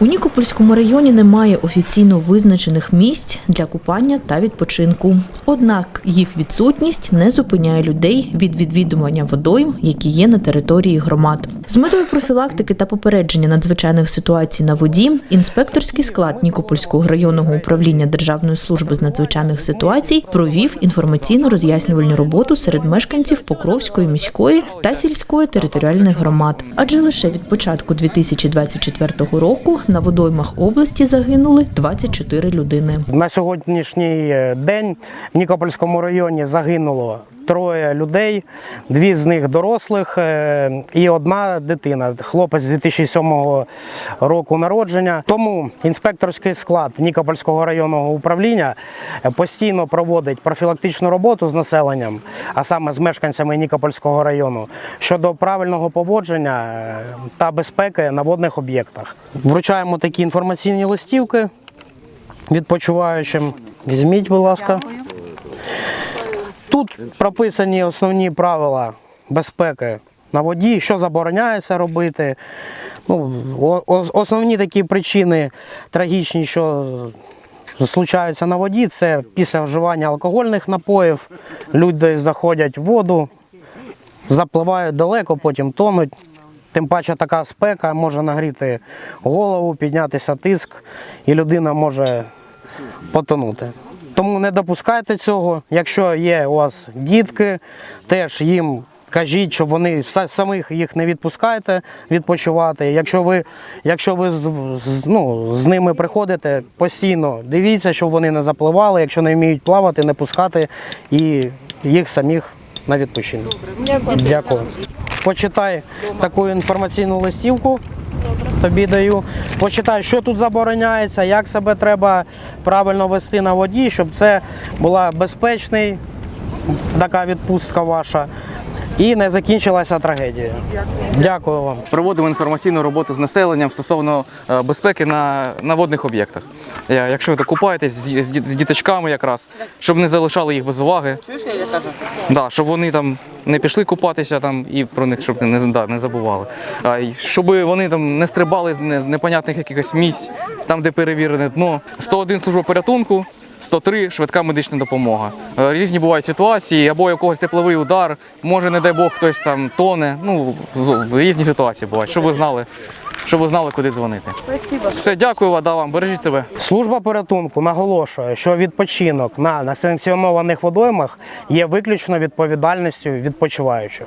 У Нікопольському районі немає офіційно визначених місць для купання та відпочинку. Однак їх відсутність не зупиняє людей від відвідування водойм, які є на території громад. З метою профілактики та попередження надзвичайних ситуацій на воді інспекторський склад Нікопольського районного управління Державної служби з надзвичайних ситуацій провів інформаційно-роз'яснювальну роботу серед мешканців Покровської міської та сільської територіальних громад. Адже лише від початку 2024 року на водоймах області загинули 24 людини. На сьогоднішній е, день в Нікопольському районі загинуло троє людей, дві з них дорослих е, і одна дитина, хлопець 2007 року народження. Тому інспекторський склад Нікопольського районного управління е, постійно проводить профілактичну роботу з населенням, а саме з мешканцями Нікопольського району щодо правильного поводження е, та безпеки на водних об'єктах. Вручаємо такі інформаційні листівки відпочиваючим. Візьміть, будь ласка. Тут прописані основні правила безпеки на воді, що забороняється робити. Ну, основні такі причини трагічні, що случаються на воді, це після вживання алкогольних напоїв. Люди заходять в воду, запливають далеко, потім тонуть. Тим паче така спека може нагріти голову, піднятися тиск, і людина може потонути. Тому не допускайте цього. Якщо є у вас дітки, теж їм кажіть, щоб вони са- самих їх не відпускайте відпочивати. Якщо ви, якщо ви ну, з ними приходите, постійно дивіться, щоб вони не запливали. Якщо не вміють плавати, не пускати і їх самих на відпочинок. Дякую. Почитай таку інформаційну листівку. Тобі даю. Почитай, що тут забороняється, як себе треба правильно вести на воді, щоб це була безпечний така відпустка ваша і не закінчилася трагедія. Дякую вам. Проводимо інформаційну роботу з населенням стосовно е, безпеки на, на водних об'єктах. Е, Якщо ви купаєтесь з, з з діточками якраз, щоб не залишали їх без уваги. Да, щоб вони там не пішли купатися там і про них щоб не, да, не забували. А, щоб вони там не стрибали з непонятних якихось місць, там, де перевірене дно. 101 служба порятунку. 103 швидка медична допомога. Е, Різні бувають ситуації, або якогось тепловий удар, може, не дай Бог, хтось там тоне. Ну, різні ситуації бувають. Щоб ви знали, щоб ви знали, куди дзвонити. Все, дякую вода вам, бережіть себе. Служба порятунку наголошує, що відпочинок на несанкціонованих водоймах є виключно відповідальністю відпочиваючих.